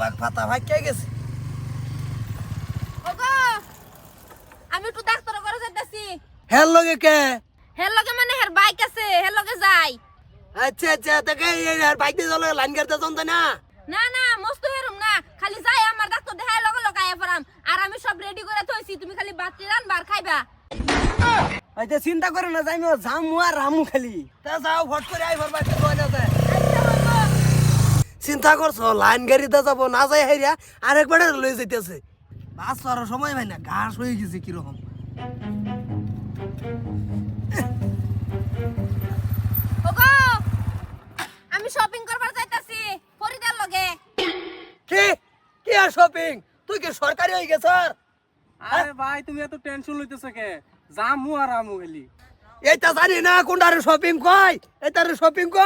বাঘ ফাতা ভাই গেছে। ওগো আমি একটু ডাক্তার করে যাইতাছি। হের লগে কে? হের লগে মানে হের বাইক আছে হের লগে যাই। আচ্ছা আচ্ছা তোকে আর বাইক দিয়ে চলে লাইন করতে চলতে না? না না মস্ত হেরুম না খালি যাই আমার ডাক্তার দেখাই লগে লগে আয়া পড়াম। আর আমি সব রেডি করে থইছি তুমি খালি বাতি রান বার খাইবা। আচ্ছা চিন্তা করে না যাই যামু আর রামু খালি। তা যাও ভট করে আই ভরবা কি কয় চিন্তা করছ? লাইন গাড়িতে যাব না যাই হাইরা আরেকবার লয়ে যাইতেছে। বাস চড়ার সময় ভাই না ঘাস হয়ে গেছে কীরকম। আমি শপিং করবার যাইতাছি ফরিদার লগে। কি? কি আর শপিং তুই কি সরকারি হয়ে গেছ? আরে ভাই তুমি এত টেনশন লইতেছ কে? জামু আর আমু হেলি এইটা জানি না কোনটারে শপিং কয়? এইটারে শপিং ক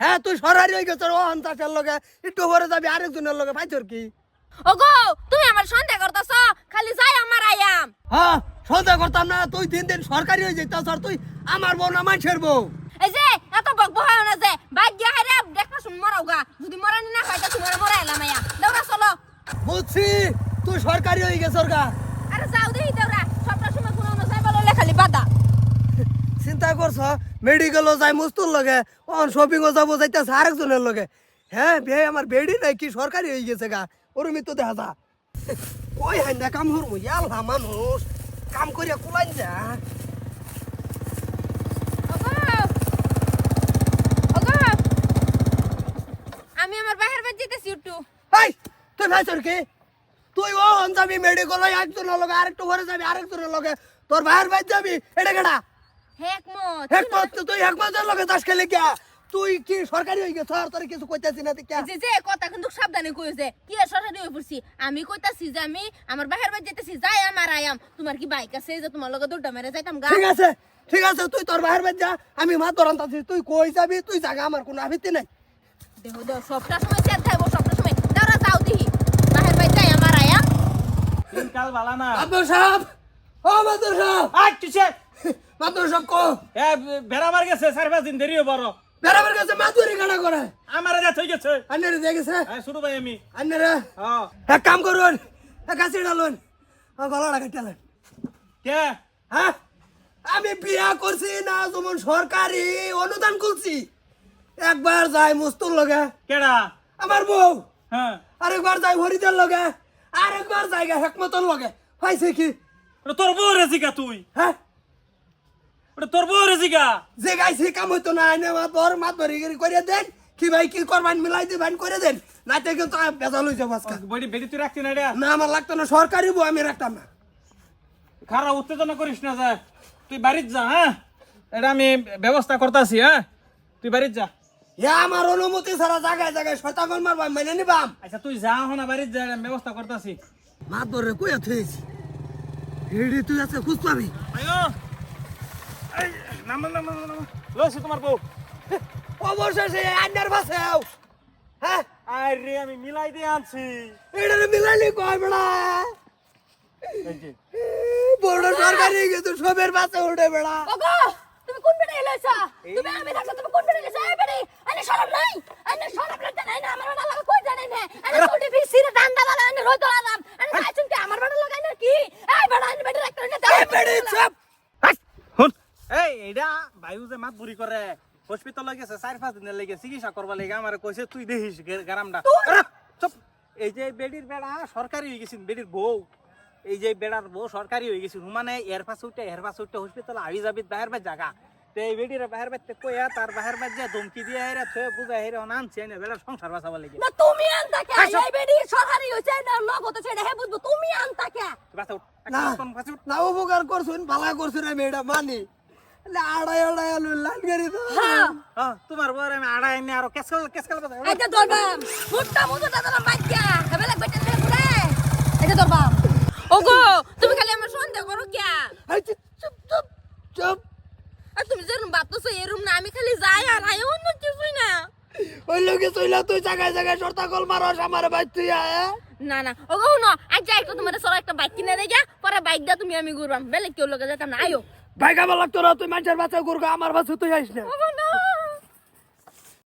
হ্যাঁ তুই সরকারি হয়ে গেছ ও আন্তাসের লগে। একটু পরে যাবি আরেকজনের লগে ভাই তোর কি? ওগো তুমি আমার সন্দেহ করতেছ খালি যাই আমার আয়াম হ্যাঁ সন্দেহ করতাম না তুই দিন দিন সরকারি হয়ে যেত স্যার তুই আমার বউ না মানুষের বউ? এই যে এত বকবক হয় না যে বাইক দিয়া হাইরে দেখবা শুন মরাওগা যদি মরানি না হয় তা তোমার মরা এলাম আয়া। দৌড়া চলো। বুঝছি তুই সরকারি হয়ে গেছ গা। আরে যাও দেই দৌড়া সবটা সময় কোনো না যাই বলে খালি বাদা চিন্তা করছ মেডিকেলও যাই মুস্তুর লগে। অন শপিংও যাব যাইতেছে আরেকজনের লগে। হ্যাঁ বে আমার বেডি নাই কি সরকারি হয়ে গেছে গা। ওর মৃত্যু দেখা যা। ওই হাই না কাম হরমু ইয়ালহা মানুষ কাম করিয়া কুলাই যা আমি আমার বাহির বাদ যেতেছি একটু এই তুই ভাই তোর কি তুই ও অন যাবি মেডিকেল একজনের লগে আরেকটু ঘরে যাবি আরেকজনের লগে। তোর ভাইয়ের বাইর যাবি এটা কেডা? হেকমত। তুই একমতের লগে চাষ খেলে গিয়া। তুই কি সরকারি গেছ আর তোর কিছু কইতাছি না কে কথা কিন্তু সাবধানে কইছে কি পড়ছি? আমি কইতাছি যে আমি আমার বাহির বাদ যেতেছি যাই আমার আয়াম তোমার কি বাইক আছে? যে তোমার লগে দুটো মেরে যাইতাম গা। ঠিক আছে ঠিক আছে তুই তোর বাহির বাইর যা। আমি মা তুই কই যাবি? তুই জায়গা আমার কোনো আবিত্তি নাই। দেহ সবটা সময় চেত থাকব সবটা সময়। দাঁড়া যাও দিহি বাহির বাদ যাই আমার আয়াম বালা না। সাহেব! ও মাদুর সাহেব আই কিসে মাদুর সাহেব কো। এ বেড়াবার গেছে চার পাঁচ দিন দেরিও বড় বেড়াবার কাছে মাদুরি গাড়া করে। আমার যা হয়ে গেছে। আন্নারে দেখেছে হ্যাঁ শুরু ভাই আমি। আন্নারে। হ্যাঁ এক কাম করুন এক কাছে ডালুন। গলাটা কেটালেন কে? হ্যাঁ আমি বিয়া করছি না যেমন সরকারি অনুদান করছি একবার যাই মুস্তুর লগে। কেডা? আমার বউ। হ্যাঁ। আরেকবার যাই হরিদের লগে। আরেকবার জায়গা হেকমতর লগে। পাইছে কি? তোর বউ রেজিকা তুই। হ্যাঁ? ওটা তোর বউ রেজিকা যে গাইছি কাম হইতো না আইনে মাত বর মাত ভরি গিরি করে দেন। কি ভাই কি করবান মিলাই দিবেন করে দেন। নাতে কিন্তু বেজাল হইছে বাসকা বডি বেডি তুই রাখছি না এটা না আমার লাগতো না সরকারি বউ আমি রাখতাম না। খারাপ উত্তেজনা করিস না যা। তুই বাড়ির যা হ্যাঁ? এটা আমি ব্যবস্থা করতেছি হ্যাঁ? তুই বাড়ির যা। এ আমার অনুমতি ছাড়া জায়গায় জায়গায় শয়তাগন মারবা মেনে নিবাম। আচ্ছা তুই যা হনা বাড়ির যা ব্যবস্থা করতেছি। মাত ধরে কই থইছি হেডি তুই আছে খুঁজ পাবি? আয়ো নাম নাম নাম নাম তোমার বউ। অবশেষে আন্নার বাসে আও হ্যাঁ আরে আমি মিলাই দিয়ে আনছি। এটা মিলালি কয় বেড়া বড় সরকারি কিন্তু সবের বাসে উঠে বেড়া। তুমি কোন বেড়ে এলাইছা তুমি আমি থাকলে তুমি কোন বেড়ে এলাইছা এই বেড়ে আনে শরম নাই? আনে শরম লাগতে নাই না আমার লাগা কই জানে না? আনে কোটি ফি সিরে ডান্ডা বালা আনে রই তোলা নাম আনে সাইছুন কি আমার বেড়া লাগাই না কি এই বেড়া আনে বেড়ে রাখতে না এই বেড়ি চাপ শুন এই এইটা বায়ু যে মাত বুড়ি করে হসপিটাল গেছে চার পাঁচ দিনের লেগে চিকিৎসা করবা লেগে। আমার কইছে তুই দেখিস গ্রামটা চুপ। এই যে বেডির বেড়া সরকারি হয়ে গেছিন বেডির বউ এই যে বেড়ার বউ সরকারি হয়ে গেছিল মানে এর পাশে উঠে এর পাশে উঠে হসপিটাল আবি যাবি বাহির বাই জায়গা তো এই বেডির বাহির বাইতে কইয়া তার বাহির বাই যে ধমকি দিয়ে হেরা থয়ে বুঝা হেরা আনছে এনে বেড়ার সংসার বাঁচাবার লেগে। না তুমি আনতা কে। এই বেড়ি সরকারি হইছে না লোক হতো সেটা হে বুঝব তুমি আনতা কে? বাঁচা উঠ না না উপকার করছুন ভালা করছুন আমি এটা মানি। আড়াই আড়াই আলু লাইন গাড়ি তো। হ্যাঁ। হ্যাঁ, তোমার বউর আমি আড়াই এনে আরও কেসকাল কেসকাল বাঁচা এটা ধরবাম ফুটটা মুতো দাদা মাইকা হবে লাগবে টেনে পুরে এটা ধরবাম ওগো তুমি খালি আমার সন্দেহ করো কিয়া? চুপ চুপ চুপ আর তুমি যেরকম বাতছো এরকম না আমি খালি যাই আর আয় অন্য কিছুই না। ওই লোকে চইলা তুই জায়গায় জায়গায় সর্তা কল মারস আমার বাইক তুই না না না গো না আজ যাই তো তোমার সর একটা বাইক কিনে গা পরে বাইক দা তুমি আমি ঘুরবাম। বেলে কেউ লোকে যেতাম না আয়ো। বাইক আমার লাগতো না তুই মানুষের বাচ্চা গুরগা আমার বাচ্চা তুই আইস না।